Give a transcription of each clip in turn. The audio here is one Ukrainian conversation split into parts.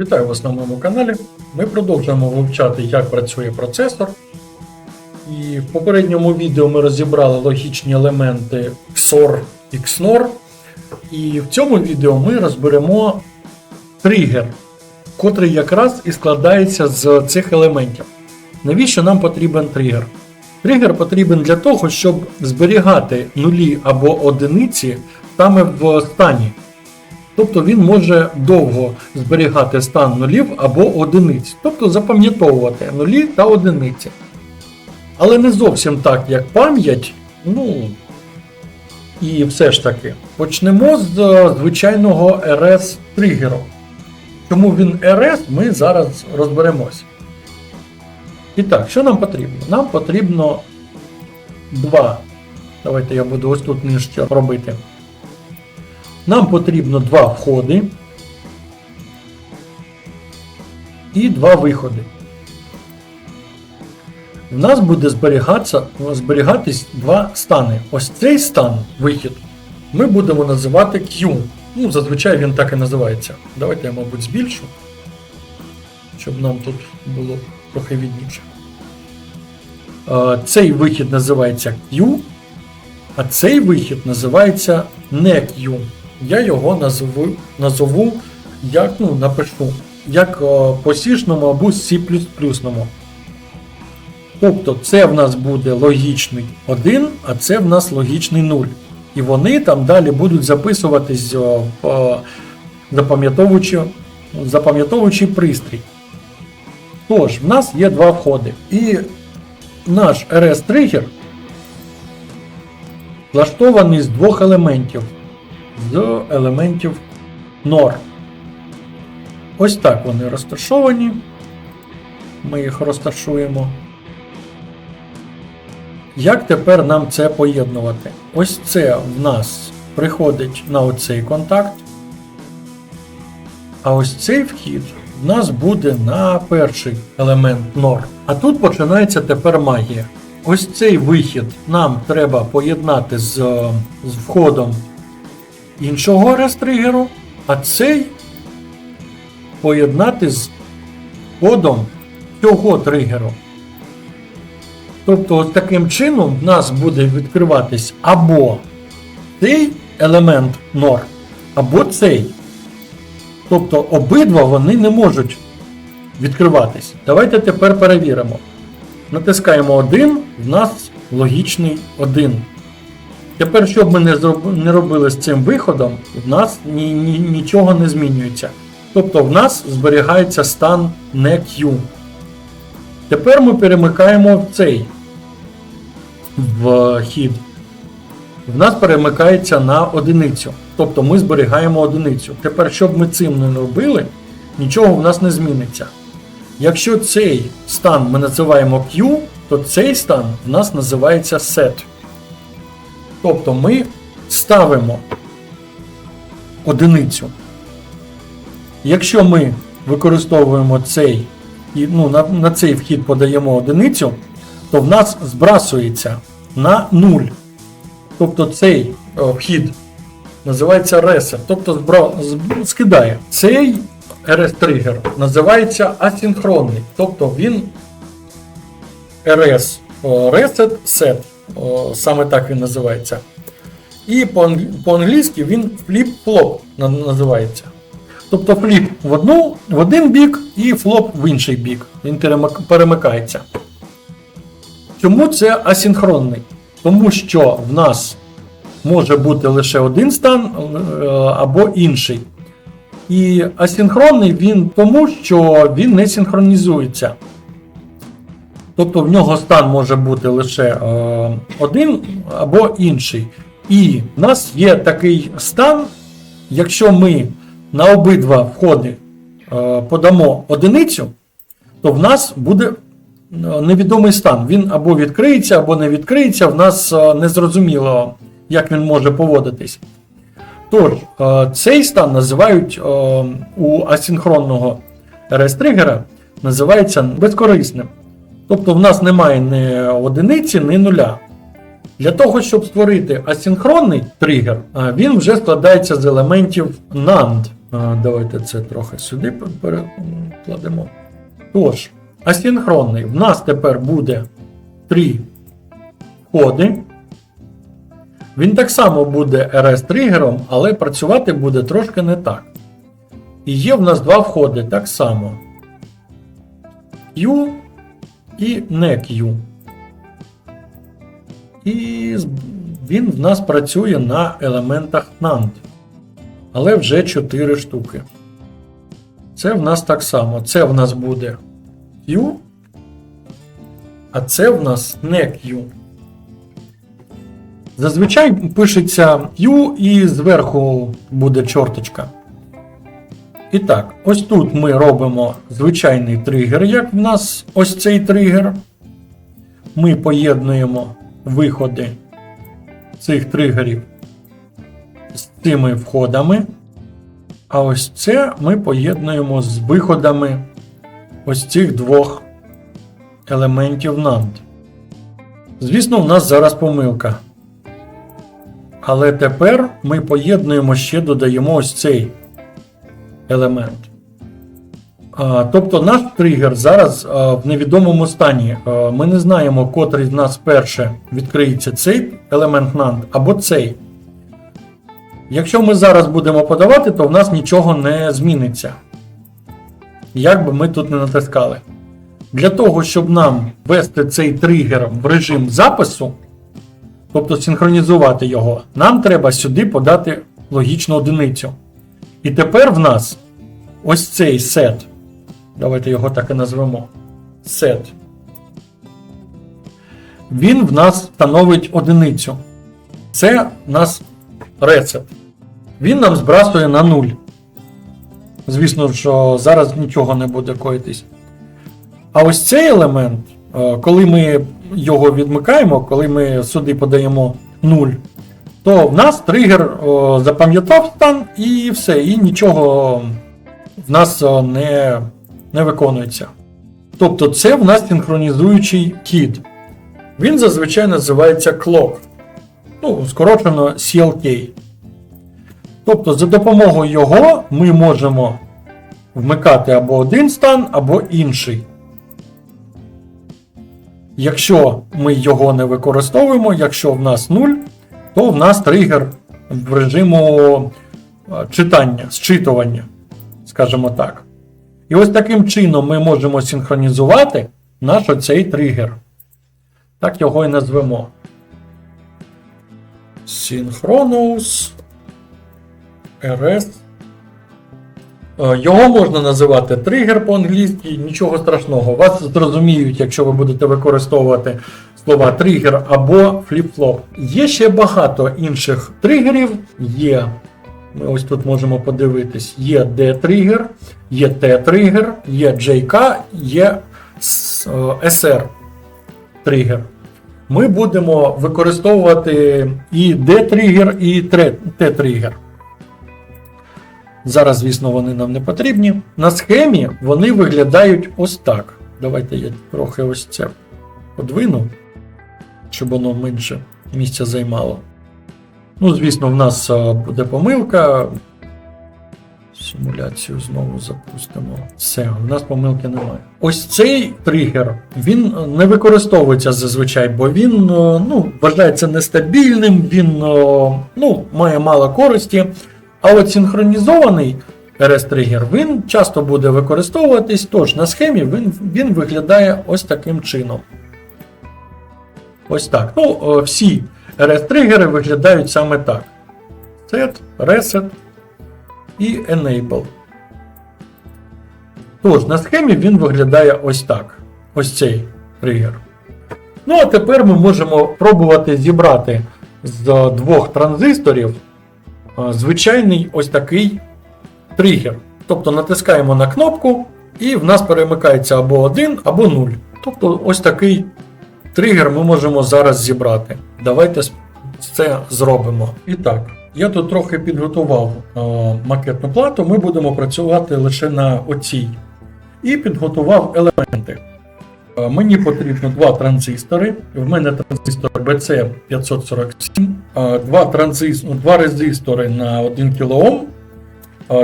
Вітаю вас на моєму каналі. Ми продовжуємо вивчати, як працює процесор. І в попередньому відео ми розібрали логічні елементи XOR і XNOR. І в цьому відео ми розберемо тригер, котрий якраз і складається з цих елементів. Навіщо нам потрібен тригер? Тригер потрібен для того, щоб зберігати нулі або одиниці саме в стані. Тобто він може довго зберігати стан нулів або одиниць, тобто запам'ятовувати нулі та одиниці. Але не зовсім так, як пам'ять. Ну і все ж таки. Почнемо з е, звичайного RS тригеру. Чому він RS, ми зараз розберемось. І так, що нам потрібно? Нам потрібно два. Давайте я буду ось тут нижче робити. Нам потрібно два входи і два виходи. В нас буде зберігатися, зберігатись два стани. Ось цей стан, вихід, ми будемо називати Q. Ну, зазвичай він так і називається. Давайте я, мабуть, збільшу, щоб нам тут було трохи відніше. Цей вихід називається Q, а цей вихід називається не Q. Я його назову, назову як ну, напишу, як е, по сішному або C++. Тобто це в нас буде логічний 1, а це в нас логічний 0. І вони там далі будуть записуватись е, е, запам'ятовуючи, пристрій. Тож, в нас є два входи. І наш RS-тригер влаштований з двох елементів. З елементів NOR. Ось так вони розташовані. Ми їх розташуємо. Як тепер нам це поєднувати? Ось це в нас приходить на оцей контакт. А ось цей вхід в нас буде на перший елемент NOR. А тут починається тепер магія. Ось цей вихід нам треба поєднати з, з входом іншого рестригеру, а цей поєднати з кодом цього тригеру. Тобто, таким чином в нас буде відкриватись або цей елемент NOR, або цей. Тобто обидва вони не можуть відкриватись. Давайте тепер перевіримо. Натискаємо 1, в нас логічний 1. Тепер, що б ми не, не робили з цим виходом, в нас ні, ні, нічого не змінюється. Тобто в нас зберігається стан не Q. Тепер ми перемикаємо в цей в хід. В нас перемикається на одиницю. Тобто ми зберігаємо одиницю. Тепер, щоб ми цим не робили, нічого в нас не зміниться. Якщо цей стан ми називаємо Q, то цей стан в нас називається set. Тобто ми ставимо одиницю. Якщо ми використовуємо цей і ну, на, на цей вхід подаємо одиницю, то в нас збрасується на 0. Тобто цей о, вхід називається reset, тобто збра, скидає. Цей RS-тригер називається асинхронний, тобто він RS о, reset set, о, саме так він називається. І по- по-англійськи він на- називається. Тобто фліп в, одну, в один бік і флоп в інший бік. Він перемикається. Чому це асинхронний? Тому що в нас може бути лише один стан е, або інший. І асинхронний він тому, що він не синхронізується. Тобто в нього стан може бути лише е, один або інший. І в нас є такий стан, якщо ми на обидва входи е, подамо одиницю, то в нас буде е, невідомий стан. Він або відкриється, або не відкриється. В нас е, незрозуміло, як він може поводитись. Тож, е, цей стан називають е, у асинхронного RS-тригера називається безкорисним. Тобто в нас немає ні одиниці, ні нуля. Для того, щоб створити асинхронний тригер, він вже складається з елементів NAND. Давайте це трохи сюди перекладемо. Тож, асинхронний. В нас тепер буде три входи. Він так само буде RS-тригером, але працювати буде трошки не так. І є в нас два входи так само. Q і Q. І він в нас працює на елементах NAND. Але вже 4 штуки. Це в нас так само. Це в нас буде Q, а це в нас не Q. Зазвичай пишеться Q і зверху буде чорточка. І так, ось тут ми робимо звичайний тригер, як в нас ось цей тригер. Ми поєднуємо виходи цих тригерів з цими входами. А ось це ми поєднуємо з виходами ось цих двох елементів NAND. Звісно, в нас зараз помилка. Але тепер ми поєднуємо ще додаємо ось цей елемент. Тобто наш тригер зараз в невідомому стані. Ми не знаємо, котрий з нас перше відкриється цей елемент NAND або цей. Якщо ми зараз будемо подавати, то в нас нічого не зміниться. Як би ми тут не натискали. Для того, щоб нам ввести цей тригер в режим запису, тобто синхронізувати його, нам треба сюди подати логічну одиницю. І тепер в нас ось цей сет. Давайте його так і назвемо. Сет. Він в нас становить одиницю. Це в нас рецепт. Він нам збрасує на 0. Звісно, що зараз нічого не буде коїтись. А ось цей елемент, е, коли ми його відмикаємо, коли ми сюди подаємо 0, то в нас тригер запам'ятав стан і все, і нічого в нас не, не виконується. Тобто це в нас синхронізуючий кід. Він зазвичай називається clock. Ну, скорочено CLK. Тобто, за допомогою його ми можемо вмикати або один стан, або інший. Якщо ми його не використовуємо, якщо в нас 0, то в нас тригер в режиму е, читання, зчитування, скажімо так. І ось таким чином ми можемо синхронізувати наш оцей тригер. Так його і назвемо. Synchronous RS. Е, Його можна називати тригер по-англійськи, нічого страшного. Вас зрозуміють, якщо ви будете використовувати слова тригер або фліп-флоп. Є ще багато інших тригерів. Є, ми ось тут можемо подивитись, є D-тригер, є T-тригер, є JK, є е, SR тригер. Ми будемо використовувати і D-тригер, і T-тригер. Зараз, звісно, вони нам не потрібні. На схемі вони виглядають ось так. Давайте я трохи ось це подвину, щоб воно менше місця займало. Ну, звісно, в нас буде помилка. Симуляцію знову запустимо. Все, в нас помилки немає. Ось цей тригер він не використовується зазвичай, бо він ну, вважається нестабільним, він ну, має мало користі. А от синхронізований RS-тригер він часто буде використовуватись, тож на схемі він, він виглядає ось таким чином. Ось так. Ну, е, всі RS-тригери виглядають саме так: Set, Reset і Enable. Тож, на схемі він виглядає ось так. Ось цей тригер. Ну, а тепер ми можемо пробувати зібрати з двох транзисторів звичайний ось такий тригер. Тобто натискаємо на кнопку, і в нас перемикається або 1, або 0. Тобто ось такий тригер ми можемо зараз зібрати. Давайте це зробимо. І так, я тут трохи підготував е, макетну плату, ми будемо працювати лише на оцій. І підготував елементи. Е, Мені потрібно два транзистори. В мене транзистор BC547, е, два, транзис... два резистори на 1 кОм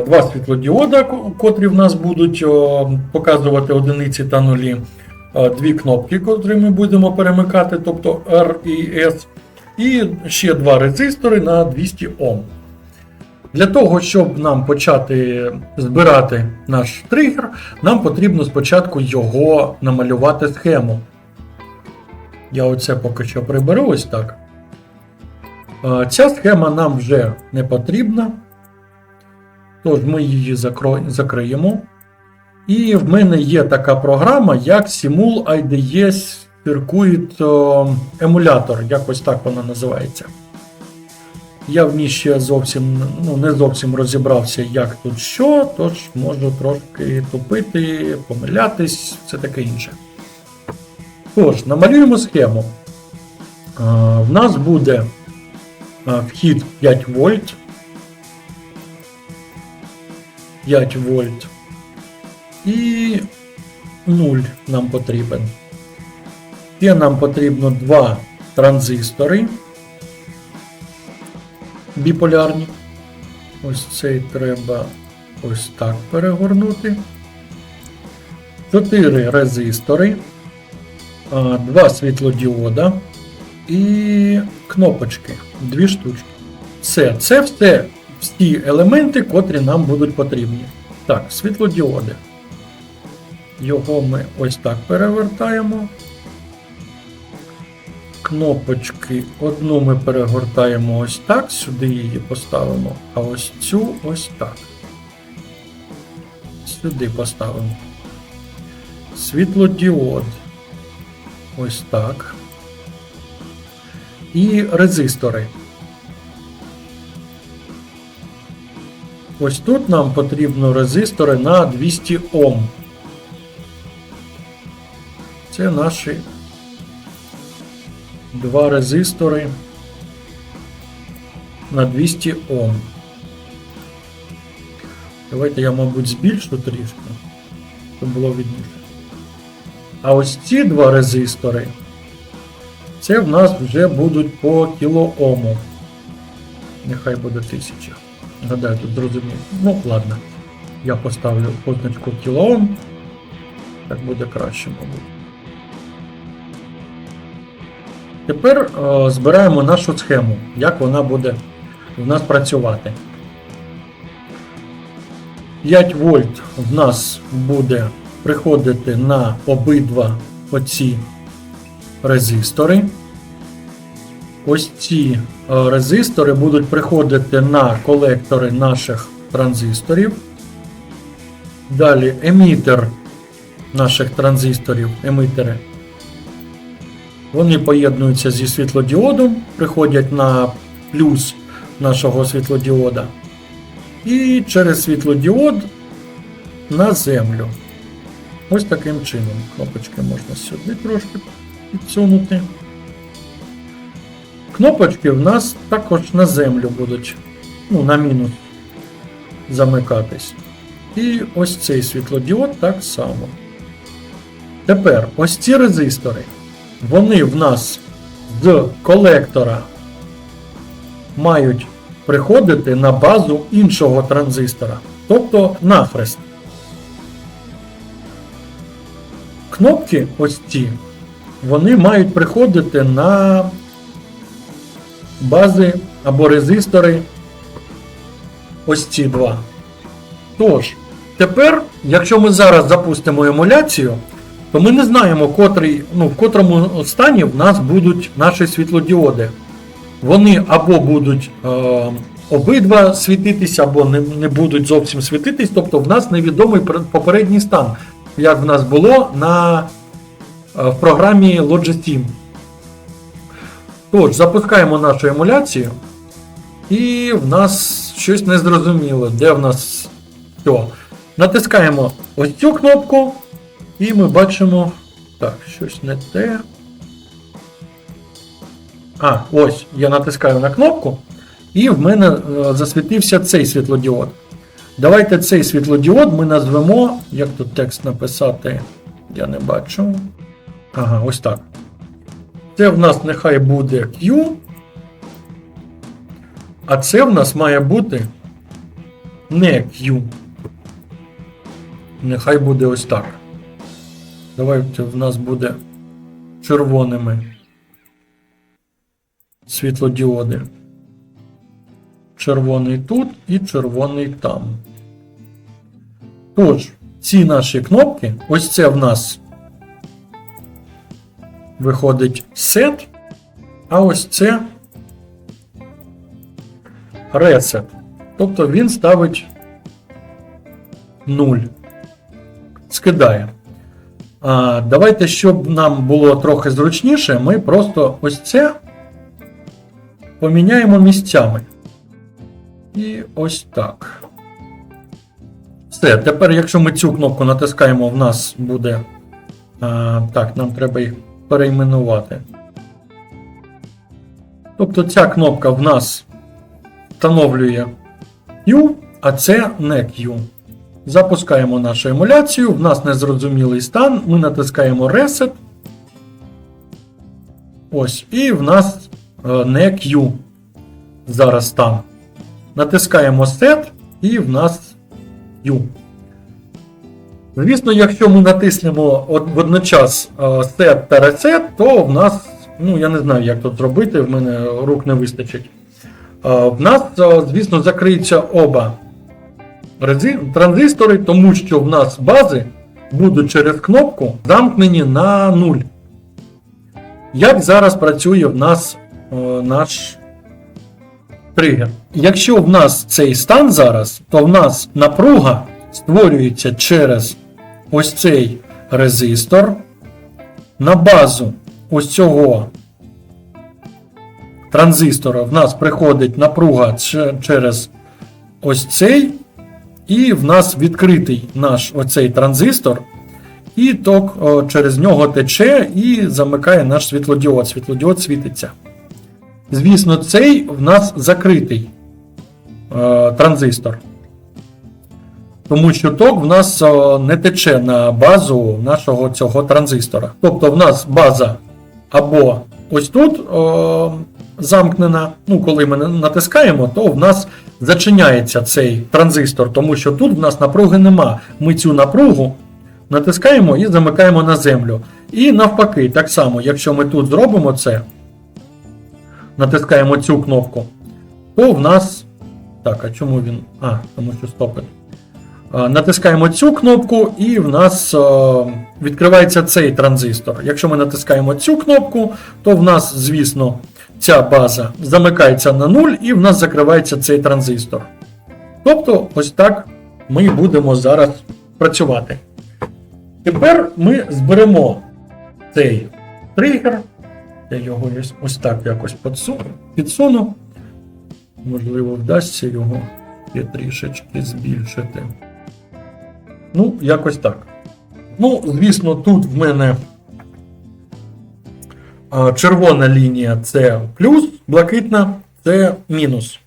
два світлодіода, котрі в нас будуть показувати одиниці та нулі, дві кнопки, котрі ми будемо перемикати, тобто R і S, і ще два резистори на 200 Ом. Для того, щоб нам почати збирати наш тригер, нам потрібно спочатку його намалювати схему. Я оце поки що приберу ось так. Е, Ця схема нам вже не потрібна. Тож ми її закриємо. І в мене є така програма, як Simul IDE Circuit Emulator, якось так вона називається. Я в ній ще зовсім ну, не зовсім розібрався, як тут що, тож можу трошки тупити, помилятись, все таке інше. Тож, намалюємо схему. В нас буде вхід 5 вольт. 5 вольт. І 0 нам потрібен. Ще нам потрібно два транзистори біполярні. Ось цей треба ось так перегорнути. 4 резистори, а, два світлодіода і кнопочки. Дві штучки. Все, це все всі елементи, котрі нам будуть потрібні. Так, світлодіоди. Його ми ось так перевертаємо. Кнопочки одну ми перегортаємо ось так, сюди її поставимо, а ось цю ось так. Сюди поставимо. Світлодіод. Ось так. І резистори. Ось тут нам потрібно резистори на 200 Ом. Це наші два резистори на 200 Ом. Давайте я, мабуть, збільшу трішки, щоб було видніше. А ось ці два резистори, це в нас вже будуть по кілоому. Нехай буде 1000. Гадаю, тут зрозуміло. Ну, ладно. Я поставлю позначку кілоом. Так буде краще, мабуть. Тепер е, збираємо нашу схему, як вона буде в нас працювати. 5 вольт в нас буде приходити на обидва оці резистори. Ось ці е, резистори будуть приходити на колектори наших транзисторів. Далі емітер наших транзисторів, емітери. Вони поєднуються зі світлодіодом, приходять на плюс нашого світлодіода. І через світлодіод на землю. Ось таким чином. Кнопочки можна сюди трошки підсунути. Кнопочки в нас також на землю будуть, ну, на мінус замикатись. І ось цей світлодіод так само. Тепер ось ці резистори, вони в нас з колектора мають приходити на базу іншого транзистора, тобто нахрест. Кнопки ось ці, вони мають приходити на бази або резистори ось ці два. Тож, тепер, якщо ми зараз запустимо емуляцію, то ми не знаємо, котрий, ну, в котрому стані в нас будуть наші світлодіоди. Вони або будуть е, обидва світитися, або не, не будуть зовсім світитись, тобто в нас невідомий попередній стан, як в нас було на, е, в програмі Logistim. Тож, запускаємо нашу емуляцію, і в нас щось незрозуміло, де в нас що. Натискаємо ось цю кнопку, і ми бачимо. Так, щось не те. А, ось, я натискаю на кнопку, і в мене е, засвітився цей світлодіод. Давайте цей світлодіод ми назвемо. Як тут текст написати? Я не бачу. Ага, ось так. Це в нас нехай буде Q. А це в нас має бути не Q. Нехай буде ось так. Давайте в нас буде червоними світлодіоди. Червоний тут і червоний там. Тож, ці наші кнопки, ось це в нас виходить set, а ось це reset. Тобто він ставить 0. Скидає. Давайте, щоб нам було трохи зручніше, ми просто ось це поміняємо місцями. І ось так. Все, тепер, якщо ми цю кнопку натискаємо, в нас буде. А, так, нам треба їх перейменувати. Тобто ця кнопка в нас встановлює Q, а це не Q. Запускаємо нашу емуляцію, в нас незрозумілий стан, ми натискаємо Reset. Ось, і в нас е, не Q. Зараз стан. Натискаємо Set, і в нас Q. Звісно, якщо ми натиснемо водночас е, Set та Reset, то в нас, ну я не знаю, як тут зробити, в мене рук не вистачить. Е, В нас, звісно, закриються оба транзистори, тому що в нас бази будуть через кнопку замкнені на 0. Як зараз працює в нас е, наш тригер? Якщо в нас цей стан зараз, то в нас напруга створюється через ось цей резистор. На базу ось цього транзистора в нас приходить напруга через ось цей, і в нас відкритий наш оцей транзистор, і ток через нього тече і замикає наш світлодіод. Світлодіод світиться. Звісно, цей в нас закритий е, транзистор. Тому що ток в нас не тече на базу нашого цього транзистора. Тобто в нас база або ось тут е, замкнена. Ну, коли ми натискаємо, то в нас зачиняється цей транзистор, тому що тут в нас напруги нема. Ми цю напругу натискаємо і замикаємо на землю. І навпаки, так само, якщо ми тут зробимо це, натискаємо цю кнопку, то в нас. Так, а чому він. А, тому що стопить. Натискаємо цю кнопку, і в нас е, відкривається цей транзистор. Якщо ми натискаємо цю кнопку, то в нас, звісно, ця база замикається на 0 і в нас закривається цей транзистор. Тобто, ось так ми будемо зараз працювати. Тепер ми зберемо цей тригер. Я його ось- так якось підсуну. Можливо, вдасться його ще трішечки збільшити. Ну, якось так. Ну, звісно, тут в мене червона лінія це плюс, блакитна це мінус.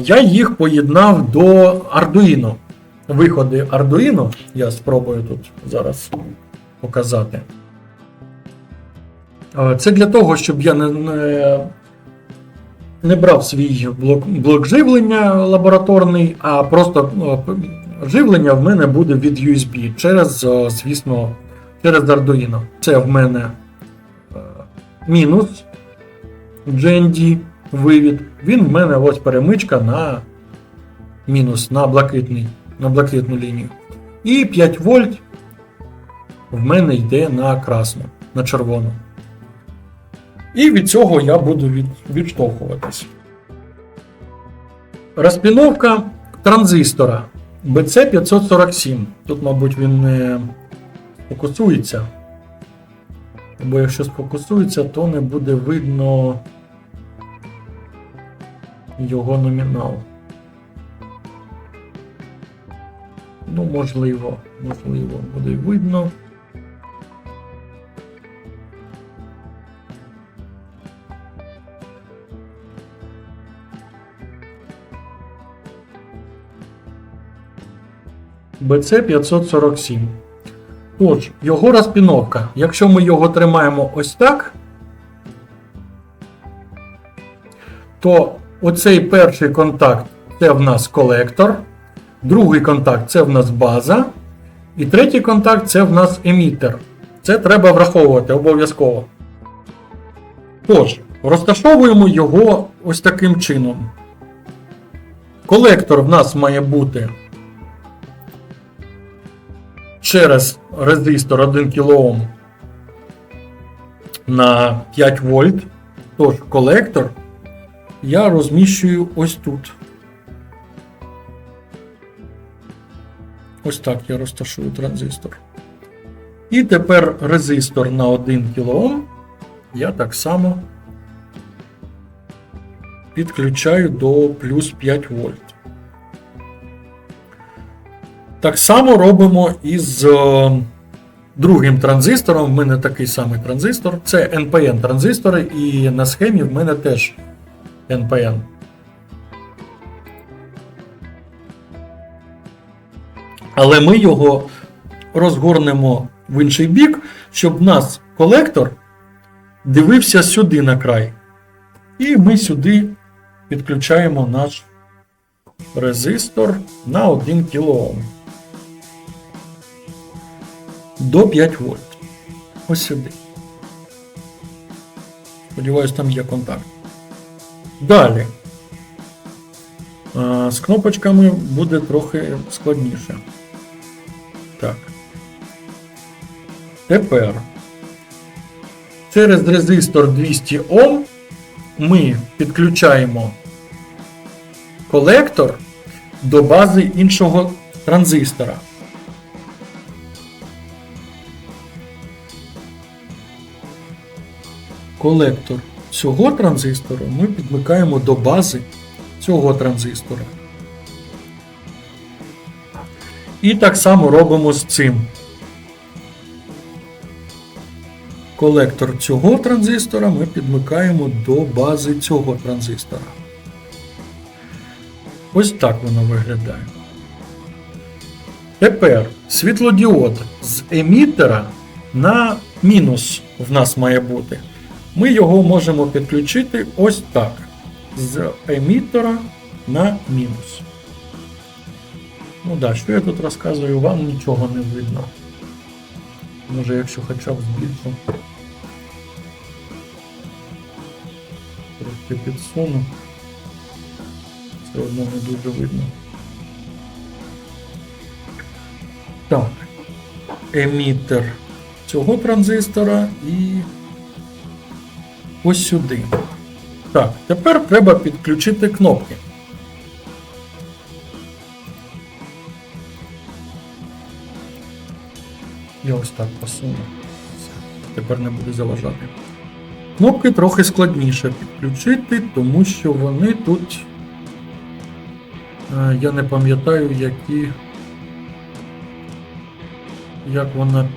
Я їх поєднав до Arduino. Виходи Arduino я спробую тут зараз показати. Це для того, щоб я не, не, не брав свій блок, блок живлення лабораторний, а просто живлення в мене буде від USB через, звісно, через Arduino. Це в мене мінус GND вивід. Він в мене ось перемичка на мінус на блакитний, на блакитну лінію. І 5 вольт в мене йде на красну, на червону. І від цього я буду від, відштовхуватись. Розпіновка транзистора BC547. Тут, мабуть, він не фокусується. Бо якщо сфокусується, то не буде видно його номінал. Ну, можливо, можливо, буде видно. BC547. Тож, його розпіновка. Якщо ми його тримаємо ось так, то оцей перший контакт це в нас колектор, Другий контакт це в нас база. І третій контакт це в нас емітер. Це треба враховувати обов'язково. Тож, розташовуємо його ось таким чином. Колектор в нас має бути через резистор 1 кОм на 5 вольт. Тож, колектор я розміщую ось тут. Ось так я розташую транзистор. І тепер резистор на 1 кОм я так само підключаю до плюс 5 вольт. Так само робимо із е, другим транзистором. В мене такий самий транзистор. Це NPN транзистори, і на схемі в мене теж NPN. Але ми його розгорнемо в інший бік, щоб нас колектор дивився сюди на край. І ми сюди підключаємо наш резистор на 1 кОм. До 5 вольт. Ось сюди. Сподіваюсь, там є контакт. Далі. З кнопочками буде трохи складніше. Так. Тепер через резистор 200 Ом ми підключаємо колектор до бази іншого транзистора. Колектор цього транзистора ми підмикаємо до бази цього транзистора. І так само робимо з цим. Колектор цього транзистора ми підмикаємо до бази цього транзистора. Ось так воно виглядає. Тепер світлодіод з емітера на мінус в нас має бути. Ми його можемо підключити ось так. З емітера на мінус. Ну да, що я тут розказую, вам нічого не видно. Може, якщо хоча б збільшу. Трохи підсуну. Все одно не дуже видно. Так. Емітер цього транзистора і ось сюди. Так, тепер треба підключити кнопки. Я ось так посуну. Тепер не буде заважати. Кнопки трохи складніше підключити, тому що вони тут. е, Я не пам'ятаю, які. Як вона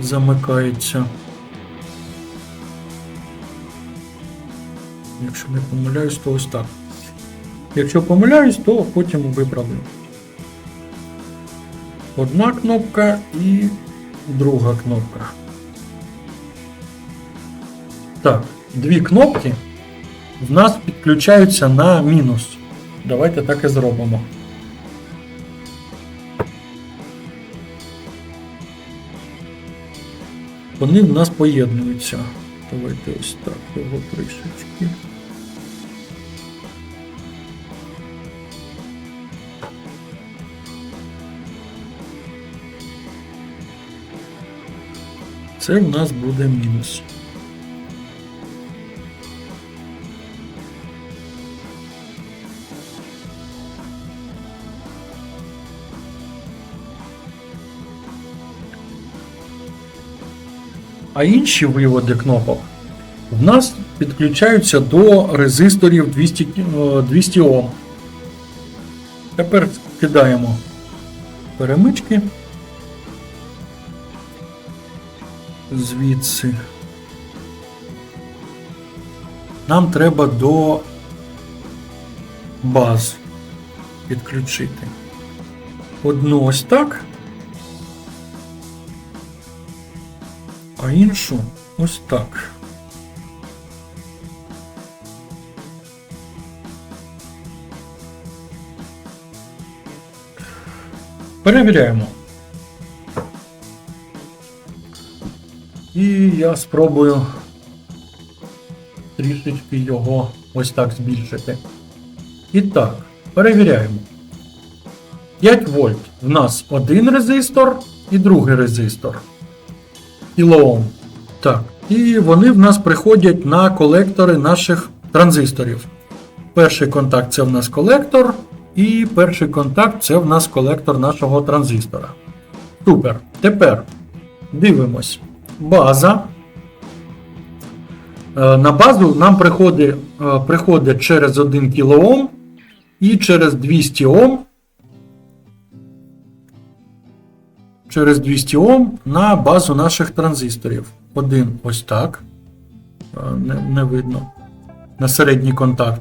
замикається. Якщо не помиляюсь, то ось так. Якщо помиляюсь, то потім виправлю. Одна кнопка і друга кнопка. Так, дві кнопки в нас підключаються на мінус. Давайте так і зробимо. Вони в нас поєднуються. Давайте ось так його трішечки. Це в нас буде мінус. А інші виводи кнопок в нас підключаються до резисторів 200, е, 200 Ом. Тепер кидаємо перемички. Звідси. Нам треба до баз підключити. Одну ось так. А іншу ось так. перевіряємо. І я спробую трішечки його ось так збільшити. І так, перевіряємо. 5 вольт. В нас один резистор і другий резистор. Кілоом. Так. І вони в нас приходять на колектори наших транзисторів. Перший контакт це в нас колектор, і перший контакт це в нас колектор нашого транзистора. Супер. Тепер дивимось. База. Е, На базу нам приходить, е, приходить через 1 кОм і через 200 Ом. Через 200 Ом на базу наших транзисторів. Один ось так. Е, Не, не видно. На середній контакт.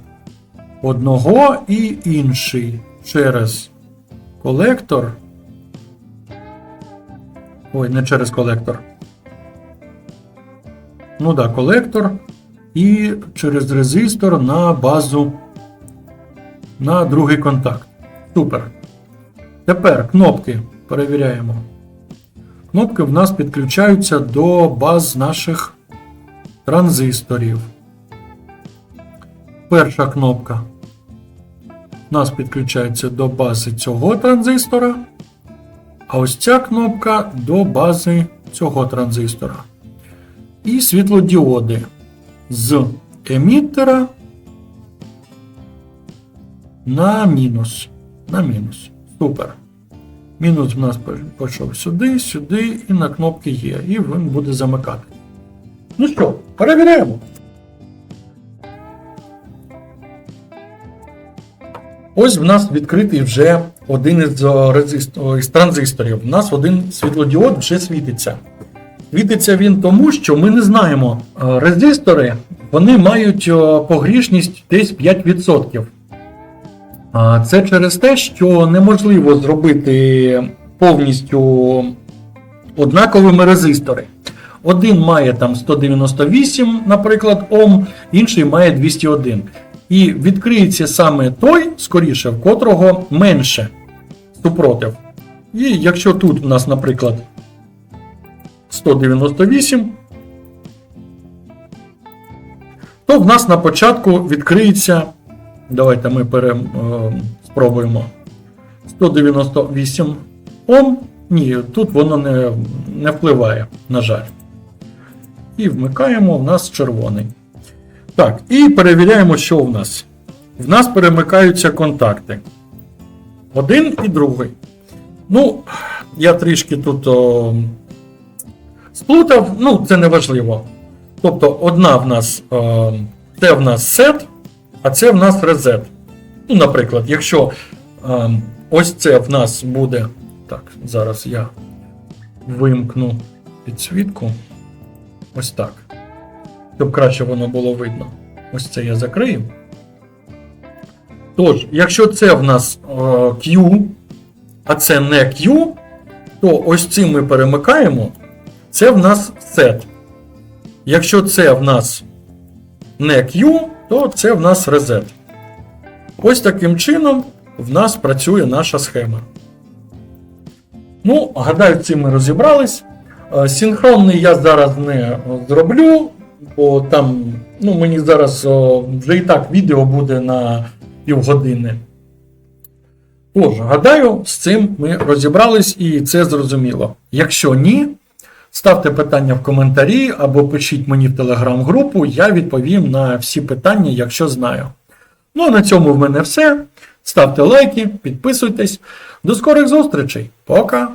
Одного і інший через колектор. Ой, не через колектор. Ну да, колектор. І через резистор на базу на другий контакт. Супер. Тепер кнопки перевіряємо. Кнопки в нас підключаються до баз наших транзисторів. Перша кнопка у нас підключається до бази цього транзистора. А ось ця кнопка до бази цього транзистора. І світлодіоди з емітера на мінус. На мінус. Супер. Мінус в нас пішов сюди, сюди, і на кнопки є. І він буде замикати. Ну що, перевіряємо. Ось в нас відкритий вже один із, із транзисторів. У нас один світлодіод вже світиться. Світиться він тому, що ми не знаємо. е, Резистори вони мають погрішність десь 5%. Це через те, що неможливо зробити повністю однаковими резистори. Один має там 198, наприклад, Ом, інший має 201. І відкриється саме той, скоріше, в котрого менше супротив. І якщо тут у нас, наприклад, 198, то в нас на початку відкриється. Давайте ми пере, е, спробуємо 198 Ом. Ні, тут воно не, не впливає, на жаль. І вмикаємо, в нас червоний. Так, і перевіряємо, що в нас. В нас перемикаються контакти. Один і другий. Ну, я трішки тут о, сплутав, ну, це не важливо. Тобто, одна в нас о, це в нас сет, а це в нас резет. Ну, наприклад, якщо о, ось це в нас буде. Так, зараз я вимкну підсвітку. Ось так. Щоб краще воно було видно. Ось це я закрию. Тож, якщо це в нас е, Q, а це не Q, то ось цим ми перемикаємо. Це в нас set. Якщо це в нас не Q, то це в нас reset. Ось таким чином в нас працює наша схема. Ну, гадаю, цим ми розібрались. Е, Синхронний я зараз не е, зроблю, бо там ну, мені зараз о, вже і так відео буде на півгодини. Тож, гадаю, з цим ми розібрались і це зрозуміло. Якщо ні, ставте питання в коментарі або пишіть мені в телеграм-групу, я відповім на всі питання, якщо знаю. Ну а на цьому в мене все. Ставте лайки, підписуйтесь. До скорих зустрічей. Пока!